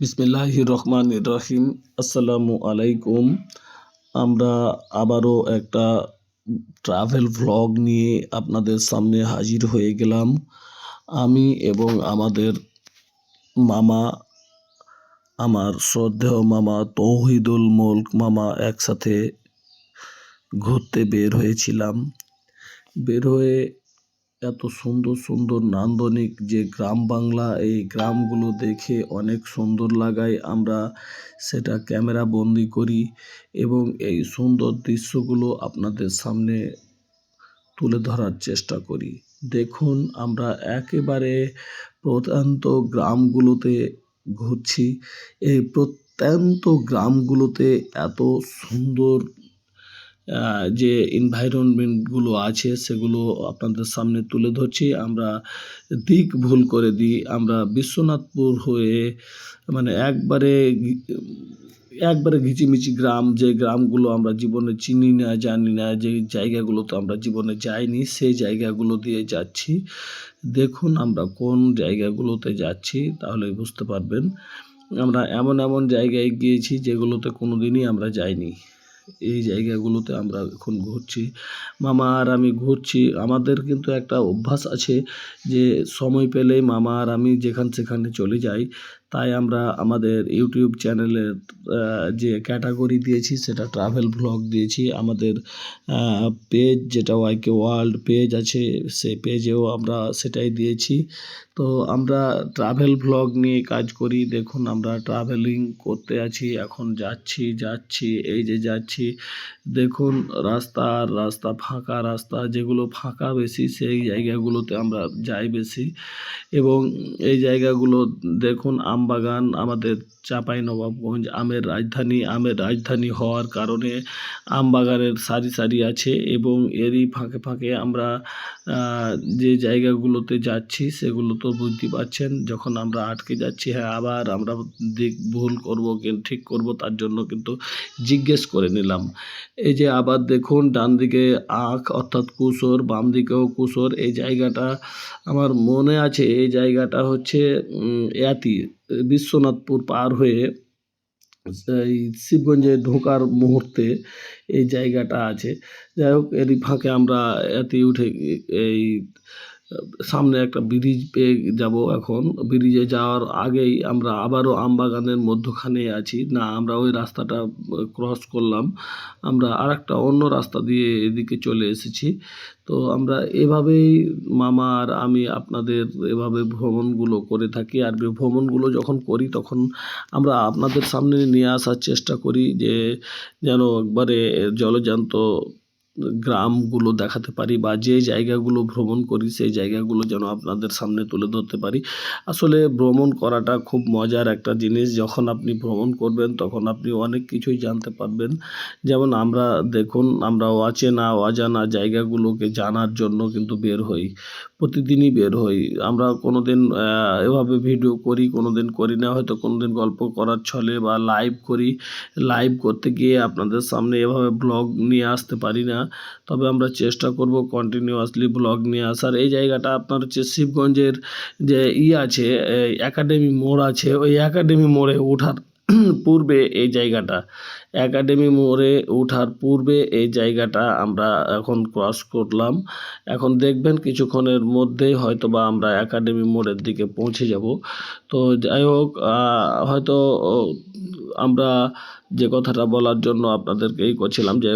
বিসমিল্লাহ রহমান রহিম আসসালামু আলাইকুম। আমরা আবারও একটা ট্রাভেল ভ্লগ নিয়ে আপনাদের সামনে হাজির হয়ে গেলাম। আমি এবং আমাদের মামা, আমার শ্রদ্ধেয় মামা তৌহিদুল মুল্ক মামা একসাথে ঘুরতে বের হয়েছিলাম। বের হয়ে এত সুন্দর সুন্দর নান্দনিক যে গ্রাম বাংলা, এই গ্রামগুলো দেখে অনেক সুন্দর লাগায় আমরা। সেটা ক্যামেরা বন্দি করি এবং এই সুন্দর দৃশ্যগুলো আপনাদের সামনে তুলে ধরার চেষ্টা করি। দেখুন, আমরা একেবারে প্রত্যন্ত গ্রামগুলোতে ঘুরছি। এই প্রত্যন্ত গ্রামগুলোতে এত সুন্দর যে এনভায়রনমেন্টগুলো আছে সেগুলো আপনাদের সামনে তুলে ধরছি। আমরা দিক ভুল করে দিই। আমরা বিশ্বনাথপুর হয়ে মানে একবারে একবারে ঘিচিমিচি গ্রাম, যে গ্রামগুলো আমরা জীবনে চিনি না, জানি না, যে জায়গাগুলোতে আমরা জীবনে যাইনি, সেই জায়গাগুলো দিয়ে যাচ্ছি। দেখুন আমরা কোন জায়গাগুলোতে যাচ্ছি তাহলে বুঝতে পারবেন। আমরা এমন এমন জায়গায় গিয়েছি যেগুলোতে কোনো দিনই আমরা যাইনি। এই জায়গাগুলোতে আমরা এখন ঘুরছি। মামা আর আমি ঘুরছি। আমাদের কিন্তু একটা অভ্যাস আছে যে সময় পেলেই মামা আর আমি যেখান সেখানে চলে যাই। তাই আমরা আমাদের ইউটিউব চ্যানেলের যে ক্যাটাগরি দিয়েছি সেটা ট্রাভেল ব্লগ দিয়েছি। আমাদের পেজ যেটা ওয়াইকে ওয়ার্ল্ড পেজ আছে সেই পেজেও আমরা সেটাই দিয়েছি। তো আমরা ট্রাভেল ব্লগ নিয়ে কাজ করি। দেখুন আমরা ট্রাভেলিং করতে আছি, এখন যাচ্ছি যাচ্ছি, এই যে যাচ্ছি। দেখুন রাস্তা আর রাস্তা ফাঁকা, রাস্তা যেগুলো ফাঁকা বেশি, সেই জায়গাগুলোতে আমরা যাই বেশি। এবং এই জায়গাগুলো দেখুন আমবাগান আমাদের চাঁপাই নবাবগঞ্জ, আমের রাজধানী আমের রাজধানী হওয়ার কারণে আম বাগানের সারি সারি আছে এবং এরই ফাঁকে ফাঁকে আমরা যে জায়গাগুলোতে যাচ্ছি সেগুলো তো বুঝতে পারছেন। যখন আমরা আটকে যাচ্ছি হ্যাঁ আবার আমরা দিক ভুল করব ঠিক করব, তার জন্য কিন্তু জিজ্ঞেস করে নিলাম। এই যে আবার দেখুন, ডান দিকে আখ, অর্থাৎ কুসর, বাম দিকেও কুসর, এই জায়গাটা আমার মনে আছে, এই জায়গাটা হচ্ছে ইয়াতি বিশ্বনাথপুর পার হয়ে, এই শিবগঞ্জে ঢোকার মুহূর্তে এই জায়গাটা আছে। যাই হোক, এরই ফাঁকে আমরা এতে উঠে, এই সামনে একটা ব্রিজ পেয়ে যাব এখন। ব্রিজে যাওয়ার আগেই আমরা আবারও আমবাগানের মধ্যখানে আছি। না, আমরা ওই রাস্তাটা ক্রস করলাম। আমরা আর একটা অন্য রাস্তা দিয়ে এদিকে চলে এসেছি। তো আমরা এভাবেই মামা আর আমি আপনাদের এভাবে ভ্রমণগুলো করে থাকি। আর ভ্রমণগুলো যখন করি, তখন আমরা আপনাদের সামনে নিয়ে আসার চেষ্টা করি যে যেন একবারে জলজান্ত গ্রামগুলো দেখাতে পারি বা যে জায়গাগুলো ভ্রমণ করি, সেই জায়গাগুলো যেন আপনাদের সামনে তুলে ধরতে পারি। আসলে ভ্রমণ করাটা খুব মজার একটা জিনিস। যখন আপনি ভ্রমণ করবেন, তখন আপনি অনেক কিছুই জানতে পারবেন। যেমন আমরা দেখুন, আমরা অচেনা, অজানা জায়গাগুলোকে জানার জন্য কিন্তু বের হই। প্রতিদিনই বের হই। আমরা কোনো দিন এভাবে ভিডিও করি কোনো দিন করি না। হয়তো কোনো দিন গল্প করার ছলে বা লাইভ করি। লাইভ করতে গিয়ে আপনাদের সামনে এভাবে ব্লগ নিয়ে আসতে পারি না। তবে আমরা চেষ্টা করব কন্টিনিউয়াসলি ব্লগ নিয়ে আসার। এই জায়গাটা আপনার হচ্ছে শিবগঞ্জের যে ই আছে একাডেমি মোড় আছে, ওই একাডেমি মোড়ে ওঠার পূর্বে এই জায়গাটা। একাডেমি মোড়ে ওঠার পূর্বে এই জায়গাটা আমরা এখন ক্রস করলাম। এখন দেখবেন কিছুক্ষণের মধ্যেই হয়তো বা আমরা একাডেমি মোড়ের দিকে পৌঁছে যাব। তো যাই হোক হয়তো আমরা যে কথাটা বলার জন্য আপনাদেরকে এই করছিলাম যে